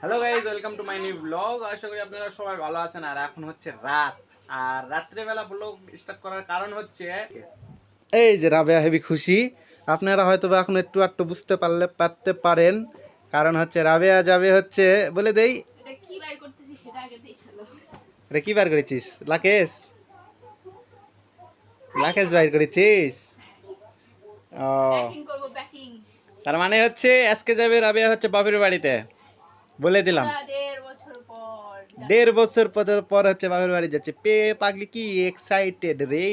Hello guys welcome to my new blog আশা করি আপনারা সবাই ভালো আছেন। আর এখন হচ্ছে রাত। আর রাত্রেবেলা ব্লগ স্টার্ট করার কারণ হচ্ছে এই যে রাবেয়া হেবি খুশি। আপনারা হয়তো বা এখন একটু একটু বুঝতে পারলে পারতে পারেন। কারণ হচ্ছে রাবেয়া যাবে হচ্ছে বলে দেই। এটা কি বার করতেছি সেটা আগে দেখাল এটা কি বার করেছিস? লাকেশ? লাকেশ বাইর করেছিস? ও। প্যাকিং করব প্যাকিং তার মানে হচ্ছে আজকে যাবে রাবেয়া হচ্ছে বাপের বাড়িতে। বলে দিলাম। দেড় বছর পর দেড় বছর পর হচ্ছে বাপের বাড়ি যাচ্ছে। পে পাগলি কি এক্সাইটেড রে?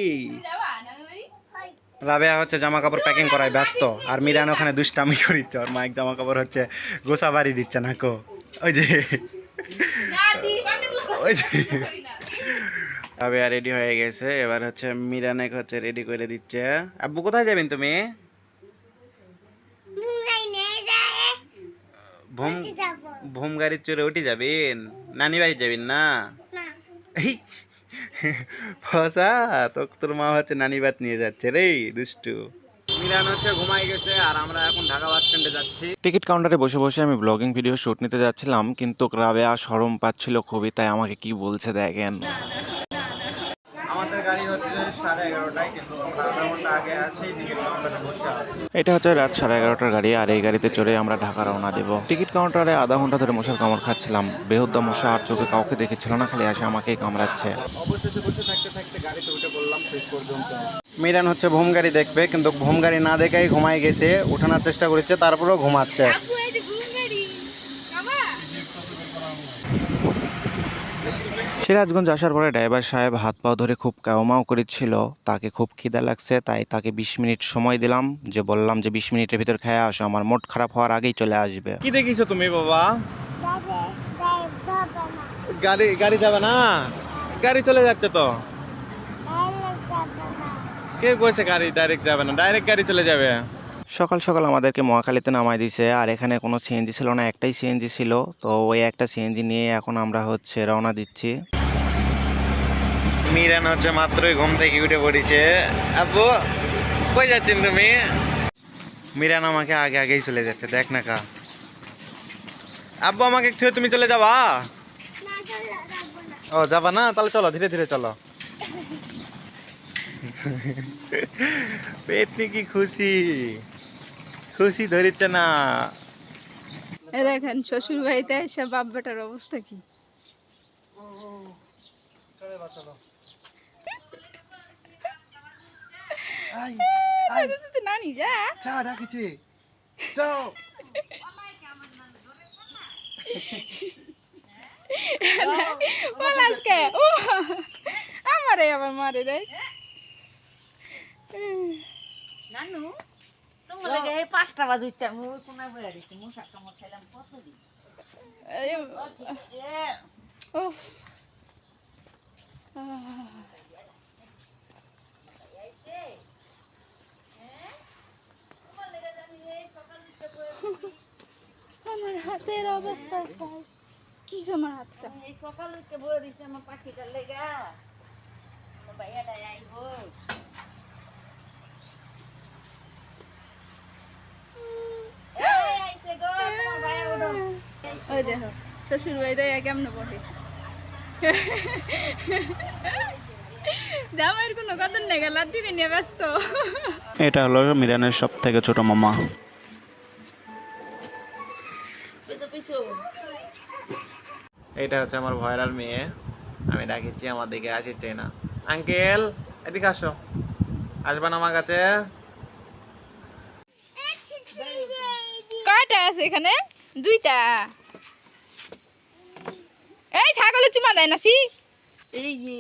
রাবেয়া হচ্ছে জামা কাপড় প্যাকিং করায় ব্যস্ত। আর মিরান ওখানে দুষ্টামি করিচ্ছে ওর মাইক জামা কাপড় হচ্ছে গোসা বাড়ি দিচ্ছে না কো। ওই যে ওই যে রাবেয়া রেডি হয়ে গেছে। এবার হচ্ছে মিরানেক হচ্ছে রেডি করে দিচ্ছে। আব্বু কোথায় যাবেন তুমি? ভোম ভোম গাড়ির চড়ে উঠে যাবেন? নানি বাড়ি যাবেন না? ফসা তোর মা হচ্ছে নানি বাত নিয়ে যাচ্ছে রে দুষ্টু। মিরান হচ্ছে ঘুমাই গেছে আর আমরা এখন ঢাকা বাস স্ট্যান্ডে যাচ্ছি। টিকিট কাউন্টারে বসে বসে আমি ব্লগিং ভিডিও শুট নিতে যাচ্ছিলাম কিন্তু রাবেয়া সরম পাচ্ছিল খুবই তাই আমাকে কি বলছে দেখেন। এটা হচ্ছে রাত সাড়ে এগারোটার গাড়ি আর এই গাড়িতে চড়ে আমরা ঢাকা রওনা দেব। টিকিট কাউন্টারে আধা ঘণ্টা ধরে মশার কামড় খাচ্ছিলাম। বেহদ্দা মশা আর চোখে কাউকে দেখেছিল না খালি আসে আমাকেই কামড়াচ্ছে। অবশেষে বসে থাকতে থাকতে গাড়িতে উঠে পড়লাম শেষ পর্যন্ত। মিরান হচ্ছে ভোম গাড়ি দেখবে কিন্তু ভোম গাড়ি না দেখেই ঘুমাই গেছে উঠানোর চেষ্টা করেছে তারপরেও ঘুমাচ্ছে আপু এই যে ঘুম গাড়ি বাবা সিরাজগঞ্জ আসার পরে ড্রাইভার সাহেব হাত পা ধরে খুব কাউমাও করেছিল। তাকে খুব খিদা লাগছে তাই তাকে বিশ মিনিট সময় দিলাম যে বললাম যে বিশ মিনিটের ভিতর খেয়ে আসো আমার মোট খারাপ হওয়ার আগেই চলে আসবে। কি দেখিছো তুমি বাবা? গাড়ি গাড়ি যাবে না? গাড়ি চলে যাচ্ছে তো। কে কইছে গাড়ি ডাইরেক্ট যাবে না? ডাইরেক্ট গাড়ি চলে যাবে। সকাল সকাল আমাদেরকে মহাখালীতে নামাই দিছে, আর এখানে কোনো সিএনজি ছিল না, একটাই সিএনজি ছিল। তো ওই একটা সিএনজি নিয়ে এখন আমরা হচ্ছে রওনা দিচ্ছি। মিরান হচ্ছে মাত্রই ঘুম থেকে উঠে পড়েছে। আব্বু কই যাচ্ছেন তুমি? মিরান আমাকে আগে আগেই চলে যাচ্ছে, দেখ না কা। আব্বু আমাকে একটু তুমি চলে যাবা? ও, যাবা না? তাহলে চলো, ধীরে ধীরে চলো। পেতনি কি খুশি? খুশি ধরিচ্ছে না। এ দেখেন শ্বশুর বাড়িতে এসে বাপ বেটার অবস্থা কি? তুই তো নানি যা। চা ডাকিছি। যাও। বল ও আমারে আবার মারে দেয়। নানু? তোমার লাগে এই পাঁচটা বাজে উঠতাম ওই কোনায় বয়ে দিচ্ছি মশা কামড় খাইলাম কত আমার হাতের অবস্থা শেষ। কি আমার হাতটা। এই সকাল উঠতে বয়ে দিচ্ছে আমার পাখিটার লেগা। ভাইয়াটা আইব এই আইছে গো তোমার ভাইয়া উঠো ওই দেখো শ্বশুর বাড়িতে কেমন পড়ে দামের কোনো কদর নেই গেল দিদি নিয়ে ব্যস্ত। এটা হলো মিরানের সব থেকে ছোট মামা। এটা হচ্ছে আমার ভয়রার মেয়ে। আমি ডাকিছি আমার দিকে আসিছে না আঙ্কেল এদিকে আসো। আসবা না আমার কাছে? কয়টা আছে এখানে? দুইটা। এই ছাগলের চুমা দেয় না সি এই যে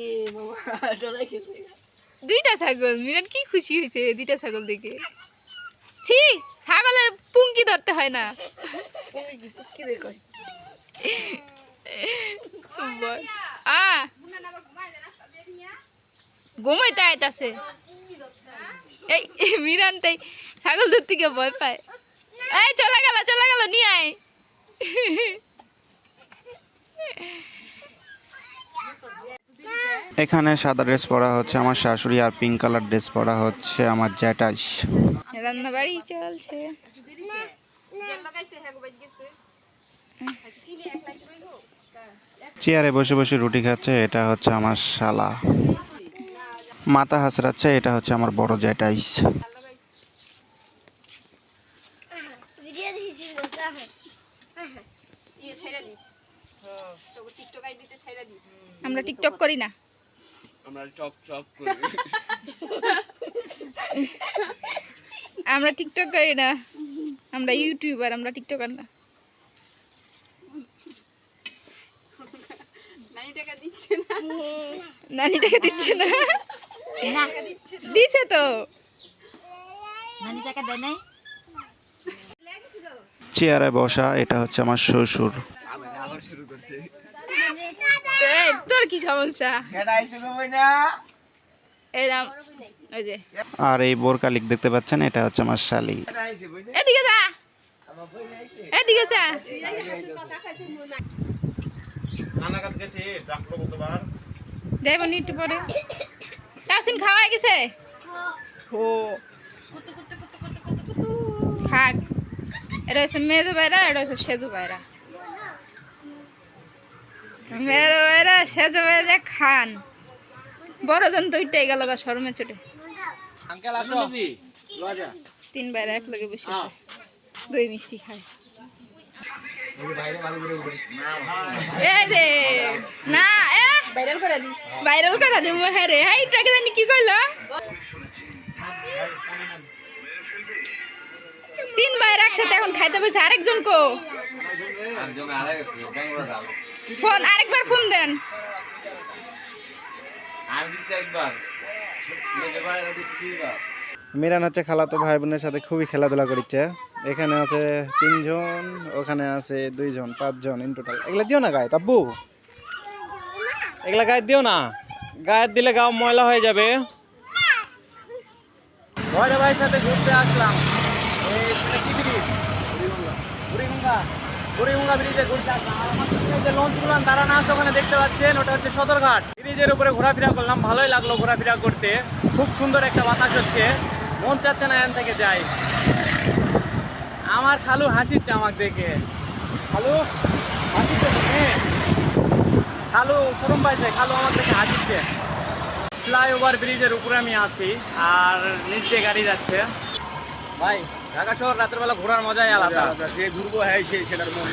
দুইটা ছাগল মিরান কি খুশি হয়েছে দুইটা ছাগল দেখে? ছি ছাগলের পুঙ্কি ধরতে হয় না। আ। ঘুমাইতে আইতাছে। এই মিরান তাই ছাগল ধরতে গিয়ে ভয় পায়। এই চলে গেল চলে গেল নিয়ে আয়। এখানে সাদা ড্রেস পরা হচ্ছে আমার শাশুড়ি আর পিঙ্ক কালার ড্রেস পরা হচ্ছে আমার জ্যাঠাইশ রান্না বাড়ি চলছে। চেয়ারে বসে বসে রুটি খাচ্ছে এটা হচ্ছে আমার শালা। মাথা হাসরাচ্ছে এটা হচ্ছে আমার বড় জ্যাটাইস আমরা টিকটক করি না। আমরা টক টক করি। আমরা টিকটক করি না। আমরা ইউটিউবার আমরা টিকটকার না। নানি টাকা দিচ্ছে না। না। দিছে তো। নানি টাকা দেয় নাই। চেয়ারে বসা এটা হচ্ছে আমার শ্বশুর। আবার শুরু করছে। তোর কি সমস্যা? এটা আইসে কই না এরাম ওই যে। আর এই বোরকালিক দেখতে পাচ্ছেন এটা হচ্ছে আমার শালি। এদিকে যা। এদিকে যা। নানা কাছে গেছে ডাকলো কতবার। দেবনি একটু পরে। তাসিন খাওয়া গেছে? ও খাক এটা হচ্ছে মেজু বাইরা এটা হচ্ছে সেজু বাইরা মেরো বাইরা সেজু বাইরা খান। বড় জন তো উঠে গেল গা শরমে চোটে। আঙ্কেল আসো। লজা তিন বাইরা এক লগে বসে দই মিষ্টি খায়। এই যে না এ! ভাইরাল করে দিস। ভাইরাল করে দিব হ্যাঁ রে। হ্যাঁ জানি কি কইলো? তিন ভাইয়ের একসাথে এখন খাইতে বসে আরেকজন কো? ফোন আরেকবার ফোন দেন। মিরান হচ্ছে খালাতো ভাই বোনের সাথে খুবই খেলাধুলা করছে এখানে আছে তিনজন ওখানে আছে দুইজন পাঁচজন ইন টোটাল এগুলা দিও না গায়ে তাব্বু। এগুলা গায়ে দিও না। গায়ে দিলে গাও ময়লা হয়ে যাবে। বড় ভাইয়ের সাথে ঘুরতে আসলাম। এই কি ব্রিজ? বুড়িগঙ্গা। বুড়িগঙ্গা ব্রিজে ঘুরতে আসলাম। যে লঞ্চগুলো দাঁড়ানো আছে ওখানে দেখতে পাচ্ছেন, ওটা হচ্ছে সদরঘাট। ব্রিজের উপরে ঘোরাফেরা করলাম, ভালোই লাগল ঘোরাফেরা করতে। খুব সুন্দর একটা বাতাস হচ্ছে, মন চাচ্ছে না এখান থেকে যাই। আমার খালু হাসিচ্ছে আমাকে দেখে। খালু হাসিচ্ছে তুমি? খালু, শরম পাইছে, খালু আমার দেখে হাসিচ্ছে ফ্লাইওভার ব্রিজের উপরে আমি আছি, আর নিচ দিয়ে গাড়ি যাচ্ছে। ভাই, ঢাকা শহর রাতের বেলা ঘোরার মজাই আলাদা। যে ঘুরবো হ্যাঁ সেটার মন